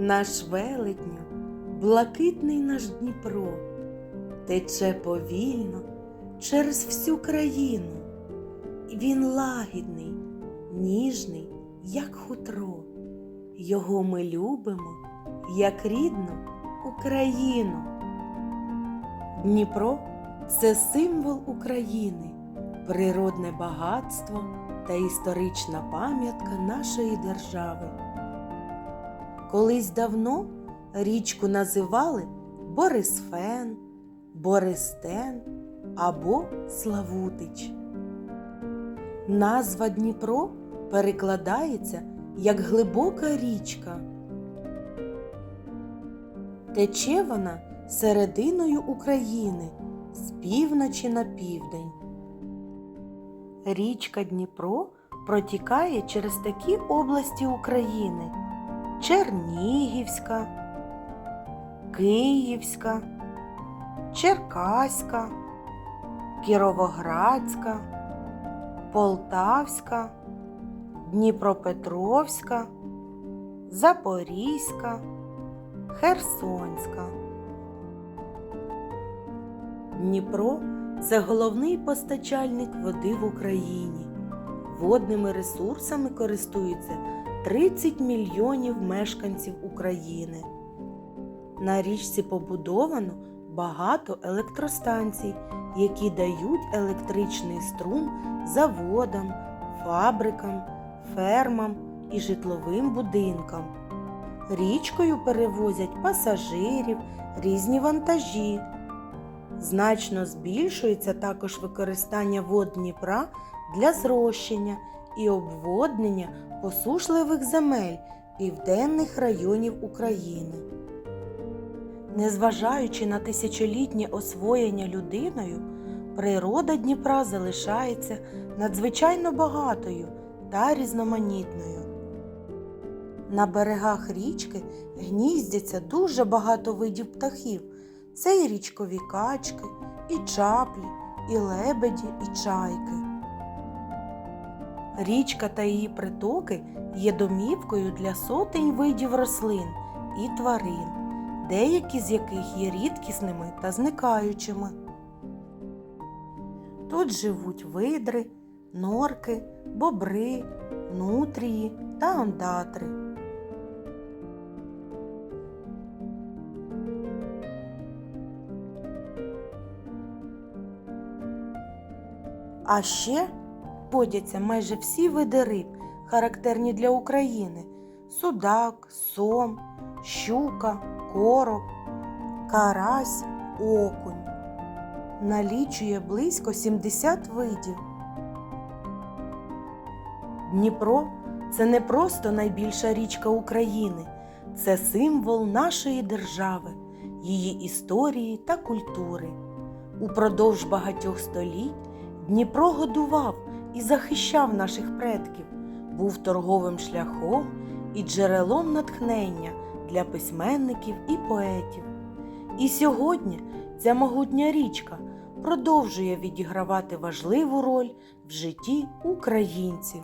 Наш велетню, блакитний наш Дніпро, тече повільно через всю країну. Він лагідний, ніжний, як хутро. Його ми любимо, як рідну Україну. Дніпро це символ України, природне багатство та історична пам'ятка нашої держави. Колись давно річку називали Борисфен, Бористен або Славутич. Назва Дніпро перекладається як глибока річка. Тече вона серединою України з півночі на південь. Річка Дніпро протікає через такі області України: Чернігівська, Київська, Черкаська, Кіровоградська, Полтавська, Дніпропетровська, Запорізька, Херсонська. Дніпро це головний постачальник води в Україні. Водними ресурсами користуються 30 мільйонів мешканців України. На річці побудовано багато електростанцій, які дають електричний струм заводам, фабрикам, фермам і житловим будинкам. Річкою перевозять пасажирів, різні вантажі. Значно збільшується також використання вод Дніпра для зрощення і обводнення посушливих земель південних районів України. Незважаючи на тисячолітнє освоєння людиною, природа Дніпра залишається надзвичайно багатою та різноманітною. На берегах річки гніздяться дуже багато видів птахів. Це і річкові качки, і чаплі, і лебеді, і чайки. Річка та її притоки є домівкою для сотень видів рослин і тварин, деякі з яких є рідкісними та зникаючими. Тут живуть видри, норки, бобри, нутрії та ондатри. А ще водяться майже всі види риб, характерні для України: судак, сом, щука, короб, карась, окунь. Налічує близько 70 видів. Дніпро це не просто найбільша річка України, це символ нашої держави, її історії та культури. Упродовж багатьох століть Дніпро годував і захищав наших предків, був торговим шляхом і джерелом натхнення для письменників і поетів. І сьогодні ця могутня річка продовжує відігравати важливу роль в житті українців.